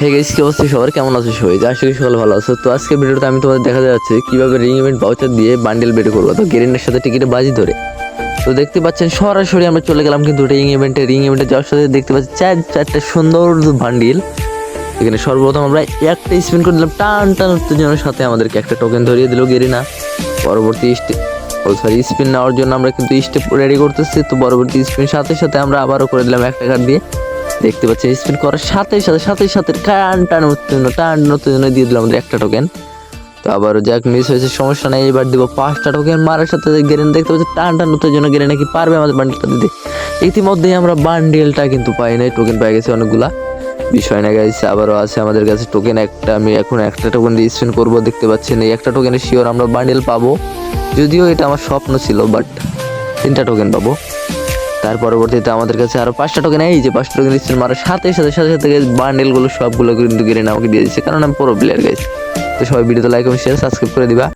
হে গেছি কি অবস্থা সবার? কেমন আছো সবাই? আশা করি সকাল ভালো আছো। তো আজকে ভিডিওতে আমি তোমাদের দেখা যাচ্ছে কীভাবে রিং ইভেন্ট ভাউচার দিয়ে বান্ডেল বের করব। তো গেরিনের সাথে টিকিটে বাজি ধরে। তো দেখতে পাচ্ছেন সরাসরি আমরা চলে গেলাম কিন্তু রিং ইভেন্টে রিং ইভেন্টে যাওয়ার সাথে দেখতে পাচ্ছি চার, চারটে সুন্দর বান্ডিল এখানে সর্বপ্রথম আমরা একটা স্পিন করে দিলাম টান টান উত্তেজনার সাথে আমাদেরকে একটা টোকেন ধরিয়ে দিল গেরিনা পরবর্তী স্টেপ সরি স্পিন নেওয়ার জন্য আমরা কিন্তু স্টেপ রেডি করতেছি। তো পরবর্তী স্পিন সাথে সাথে আমরা আবারও করে দিলাম একটা কার্ড দিয়ে। দেখতে পাচ্ছি স্পিন করার সাথে সাথে সাথে সাথে টান টান উত্তেজনা টান উত্তেজনা দিয়ে দিলাম আমাদের একটা টোকেন তো আবারও যাক মিস হয়েছে, সমস্যা নেই, এবার দিব পাঁচটা টোকেন মারার সাথে সাথে দেখতে পাচ্ছি টান টান উত্তেজনা গেরে নাকি পারবে আমাদের বান্ডেলটা দিতে। ইতিমধ্যেই আমরা বান্ডেলটা কিন্তু পাই নাই টোকেন পেয়ে গেছি অনেকগুলা। বিষয় না গাইছে আবারও আছে আমাদের কাছে টোকেন একটা, আমি এখন একটা টোকেন দিয়ে স্পিন করব, দেখতে পাচ্ছেন এই একটা টোকেনের শিওর আমরা বান্ডেল পাবো। যদিও এটা আমার স্বপ্ন ছিল বাট তিনটা টোকেন পাবো। তার পরবর্তীতে আমাদের কাছে আরও পাঁচটা টোকেন এই যে পাঁচটা টোকেন স্পিন মারার সাথে সাথে সাথে সাথে বান্ডেলগুলো সবগুলো কিন্তু কিনে আমাকে দিয়ে দিচ্ছে। কারণ আমি পুরো প্লেয়ার গেছি তো সবাই ভিডিওতে লাইক এবং শেয়ার সাবস্ক্রাইব করে দিবা।